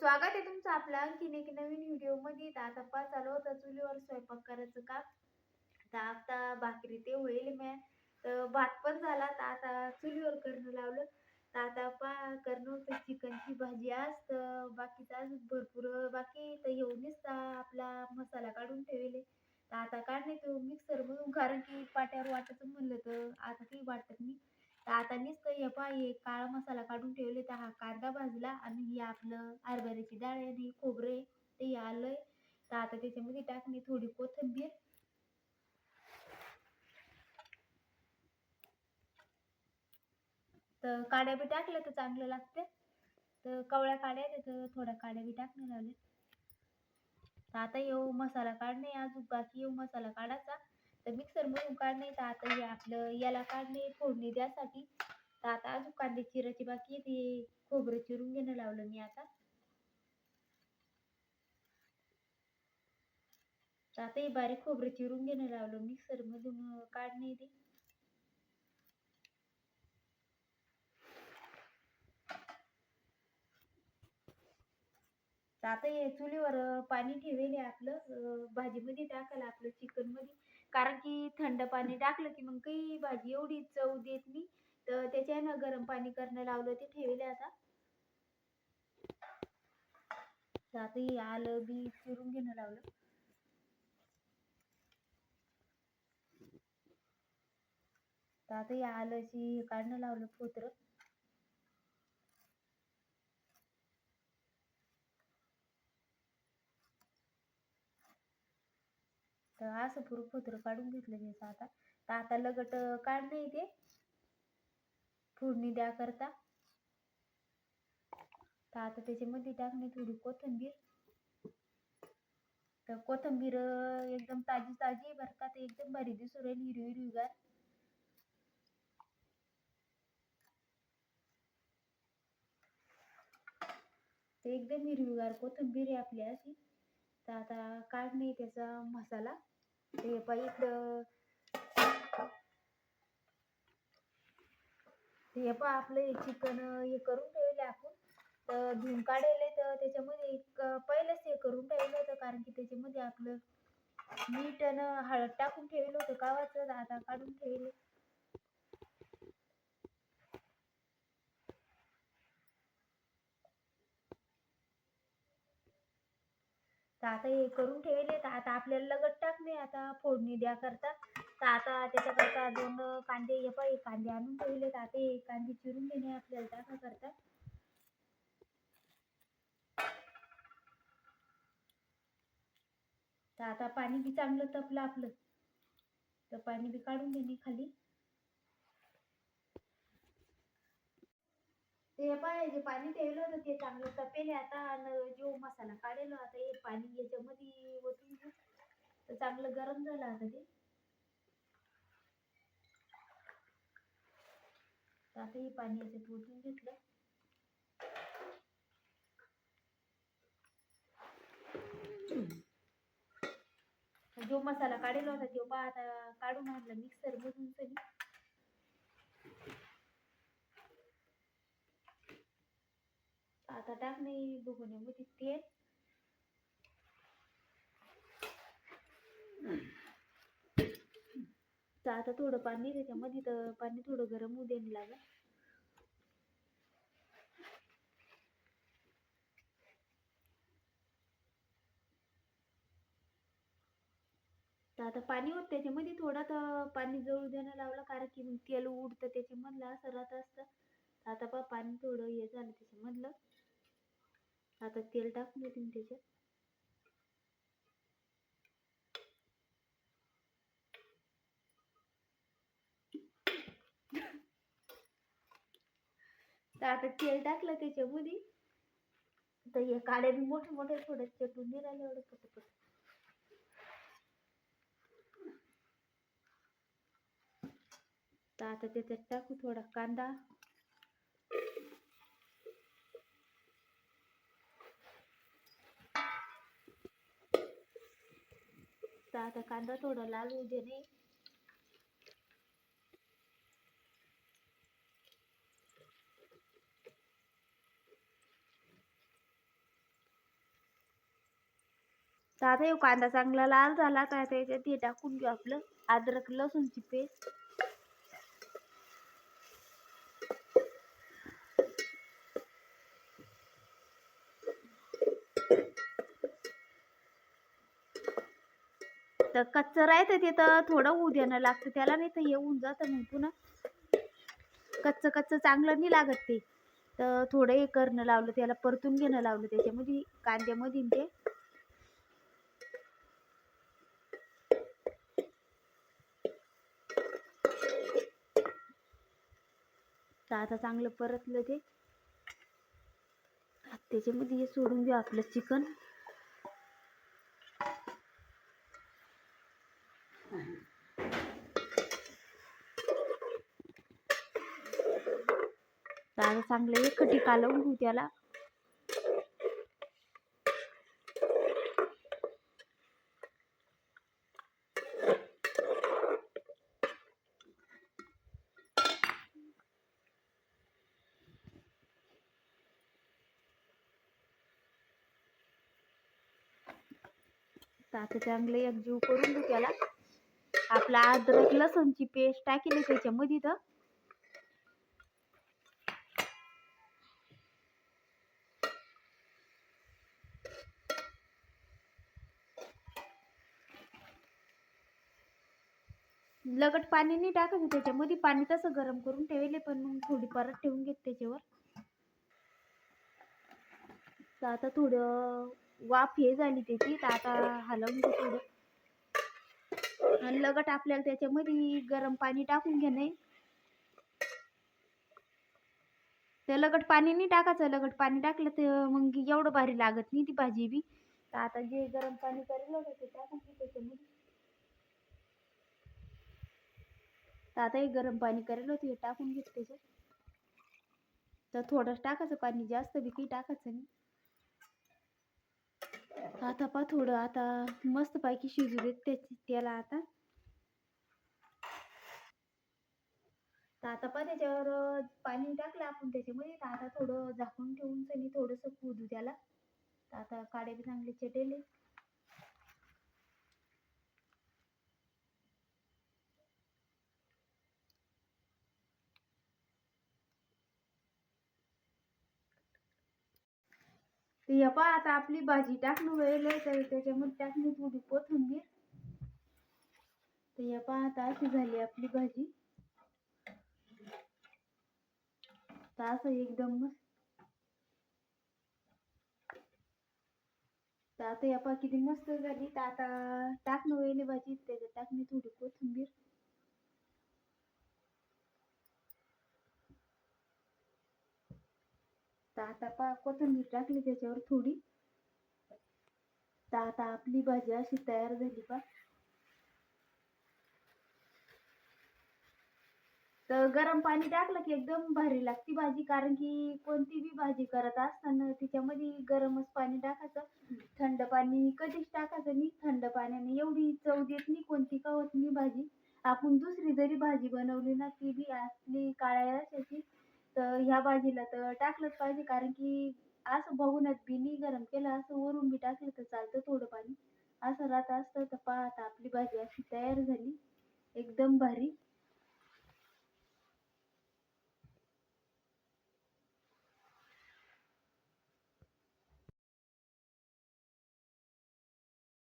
स्वागत आहे तुमचं आपला आणखीन एक नवीन व्हिडिओमध्ये तर आता पा चालू होता चुलीवर स्वयंपाक करायचं काम. तर आता भाकरी ते होईल म्या. तर भात पण झाला तर आता चुलीवर करणं लावलं. तर आता पा करणं होतं चिकनची भाजी आज. तर बाकीचं अजून भरपूर बाकी तर येऊनच आपला मसाला काढून ठेवले. तर आता काढणे तो मिक्सर मधून कारण की पाट्यावर वाटायचं म्हणलं तर आता काही वाटत नाही. तर आता नुसतं हे पहा हे काळा मसाला काढून ठेवले तर हा कांदा भाजला आणि हे आपलं हरभऱ्याची डाळ आणि खोबरं आहे ते आलंय. तर आता त्याच्यामध्ये टाकणे थोडी कोथिंबीर. तर काड्या बी टाकल्या तर चांगलं लागते तर कवळ्या काड्या तर थोड्या काड्या बी टाकणे लावले तर आता येऊ मसाला काढणे अजून बाकी येऊ मसाला काढायचा. तर काढणे तर आता हे आपलं याला काढणे फोडणी द्यासाठी. तर आता अजून कांदे चिराची बाकी ते खोबरं चिरून घेणं लावलं मी आता. तर आता हे बारीक खोबरं चिरून घेणं लावलं मिक्सर मधून काढणे ते. आता हे चुलीवर पाणी ठेवेल आपलं भाजीमध्ये टाकायला आपलं चिकनमध्ये कारण की थंड पाणी टाकलं की मग काही भाजी एवढी चव देत नाही. तर त्याच्यानं गरम पाणी करणं लावलं ते ठेवले आता. तर आलं बी चिरून घेणं लावलं. आता या काढणं लावलं पोत्र. तर असं पुरं फोत्र काढून घेतलं त्याचं आता. तर आता लगट काढणे ते. फोडणी द्या करता. तर आता त्याच्यामध्ये टाकणे थोडी कोथिंबीर. तर कोथिंबीर एकदम ताजी ताजी बरं का. ते एकदम भारी दिसून राहील हिरवी हिरवीगार ते एकदम हिरवीगार कोथिंबीर आहे आपली अशी. तर आता काढणे त्याचा मसाला. ते पाई इकडं हे पहा आपलं चिकन हे करून ठेवले आपण. तर धुवून काढले तर त्याच्यामध्ये एक पहिलेच हे करून ठेवलं होतं कारण की त्याच्यामध्ये आपलं मीठ आणि हळद टाकून ठेवलं होतं कावाचं आता काढून ठेवले तर आता हे करून ठेवले. तर आता आपल्याला लगट टाकणे आता फोडणी द्या करता. तर आता त्याच्याकरता दोन कांदे हे पाहिजे कांदे आणून ठेवले. तर आता हे कांदे चिरून घेणे आपल्याला टाका करता. तर आता पाणी बी चांगलं तपलं आपलं. तर पाणी बी काढून घेणे खाली. ते पाय जे पाणी ठेवलं होतं ते चांगलं तपेले आता आणि जो मसाला काढेल आता हे पाणी याच्यामध्ये ओतून घेऊ. तर चांगलं गरम झालं आता ते. आता हे पाणी याच्यात ओतून घेतलं. जो मसाला काढेल होता तो पहा आता काढून आणला मिक्सर मधून तरी आता टाकणे भुगुण्यामध्ये तेल. तर आता थोडं पाणी त्याच्यामध्ये तर पाणी थोडं गरम होऊ द्यायला लागेल. तर आता पाणी होत त्याच्यामध्ये थोडं तर पाणी जळू देणं लावलं कारण की मग तेल उडतं त्याच्यामधलं असं राहत असतं. आता पहा पाणी थोडं हे झालं त्याच्यामधलं. आता तेल टाकून देते मी त्याच्यात. तर आता तेल टाकलं त्याच्यामध्ये. तर हे काड्या बी मोठे मोठे थोडे चटून निघाले राहिले पटपट. तर आता त्याच्यात टाकू थोडा कांदा. तर आता कांदा थोडा लाल होऊ देणे नाही तर आता कांदा चांगला लाल झाला तर आता याच्यात हे टाकून घेऊ आपलं. अद्रक लसूणची पेस्ट. तर कच्चं आहे ते तर थोडं उद्यानं देणं लागतं त्याला नाही तर येऊन जातं मग पुन्हा. कच्चं कच्चं चांगलं नाही लागत ते. तर थोडं हे करणं लावलं त्याला परतून घेणं लावलं त्याच्यामध्ये कांद्यामध्ये ते. तर आता चांगलं परतलं ते. त्याच्यामध्ये हे सोडून घेऊ आपलं चिकन तर आता चांगलं एकखटी कालवून घेऊ त्याला. आता चांगलं एकजीव करून घेऊ त्याला. आपला अद्रक लसणची पेस्ट टाकेली त्याच्यामध्ये तर. लगट पाणी नाही टाकायचं त्याच्यामध्ये पाणी तसं गरम करून ठेवले पण मग थोडी परत ठेवून घेत त्याच्यावर. तर आता थोडं वाफ हे झाली त्याची तर आता हलवून घे थोडं. आणि लगट आपल्याला त्याच्यामध्ये गरम पाणी टाकून घेणे. ते लगट पाणी नाही टाकायचं लगट पाणी टाकलं तर मग एवढं भारी लागत नाही ती भाजी बी. तर आता जे गरम पाणी करेल ते टाकून घे त्याच्यामध्ये. तर आता हे गरम पाणी करायला होतं हे टाकून घेत त्याच्यात. तर थोडंच टाकायचं पाणी जास्त बी काही टाकायचं नाही. आता पा थोडं आता मस्त पैकी शिजू देत त्याची त्याला आता. तर आता पा त्याच्यावर पाणी टाकलं आपण त्याच्यामध्ये. तर आता थोडं झाकून ठेवून सनी थोडंसं फुदू त्याला. आता काडे बी चांगले चटेले तर या आता आपली भाजी टाकणं वेळ तर त्याच्यामध्ये टाकली थोडी कोथिंबीर. तर या पहा आता अशी झाली आपली भाजी. तर असं एकदम मस्त. तर आता या किती मस्त झाली. तर आता टाकणं वेळ भाजी त्याच्यात टाकली थोडी कोथिंबीर. तर आता पा कोथिंबीर टाकली त्याच्यावर थोडी. तर आता आपली भाजी अशी तयार झाली पा. तर गरम पाणी टाकलं की एकदम भारी लागती भाजी कारण की कोणती बी भाजी करत असताना तिच्यामध्ये गरमच पाणी टाकायचं. थंड पाणी कधीच टाकायचं नाही. थंड पाण्याने एवढी चव देत नाही कोणती का होत नाही भाजी. आपण दुसरी जरी भाजी बनवली ना ती बी असली काळ्या रश्याची तर ह्या भाजीला तर टाकलंच पाहिजे कारण की असं बघूनच बी नाही गरम केलं असं वरून बी टाकलं तर